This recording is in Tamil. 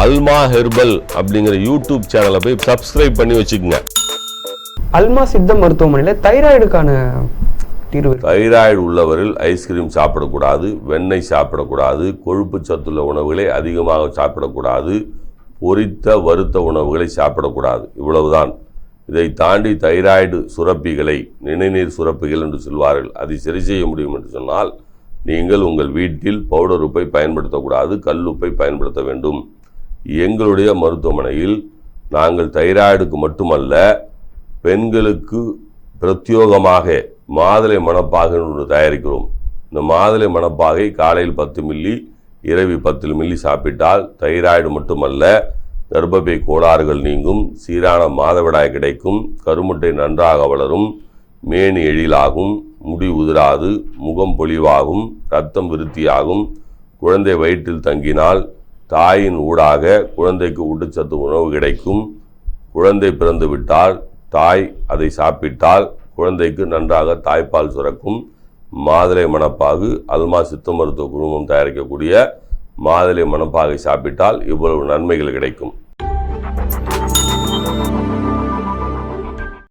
அல்மா ஹெர்பல் அப்படிங்கிற யூடியூப் சேனலை போய் சப்ஸ்கிரைப் பண்ணி வச்சுக்கோங்க. அல்மா சித்த மருத்துவமனையில் தைராய்டுக்கான தீர்வு. தைராய்டு உள்ளவர்கள் ஐஸ்கிரீம் சாப்பிடக்கூடாது வெண்ணெய் சாப்பிடக்கூடாது கொழுப்பு சத்துள்ள உணவுகளை அதிகமாக சாப்பிடக்கூடாது பொரித்த வறுத்த உணவுகளை சாப்பிடக்கூடாது. இவ்வளவுதான். இதை தாண்டி தைராய்டு சுரப்பிகளை நிணநீர் சுரப்பிகள் என்று சொல்வார்கள். அதை சரி செய்ய முடியும் என்று சொன்னால் நீங்கள் உங்கள் வீட்டில் பவுடர் உப்பை பயன்படுத்தக்கூடாது கல் உப்பை பயன்படுத்த வேண்டும். எங்களுடைய மருத்துவமனையில் நாங்கள் தைராய்டுக்கு மட்டுமல்ல பெண்களுக்கு பிரத்யோகமாக மாதுளை மணப்பாகை ஒன்று தயாரிக்கிறோம். இந்த மாதுளை மணப்பாகை காலையில் பத்து மில்லி இரவு பத்து மில்லி சாப்பிட்டால் தைராய்டு மட்டுமல்ல கர்ப்பப்பை கோளாறுகள் நீங்கும் சீரான மாதவிடாய் கிடைக்கும் கருமுட்டை நன்றாக வளரும் மேனி எழிலாகும் முடி உதிராது முகம் பொலிவாகும் ரத்தம் விருத்தியாகும் குழந்தை வயிற்றில் தங்கினால் தாயின் ஊடாக குழந்தைக்கு ஊட்டச்சத்து உணவு கிடைக்கும். குழந்தை பிறந்து விட்டால் தாய் அதை சாப்பிட்டால் குழந்தைக்கு நன்றாக தாய்ப்பால் சுரக்கும். மாதுளை மணப்பாகு அல்மா சித்த மருத்துவ குழுமம் தயாரிக்கக்கூடிய மாதுளை மணப்பாகை சாப்பிட்டால் இவ்வளவு நன்மைகள் கிடைக்கும்.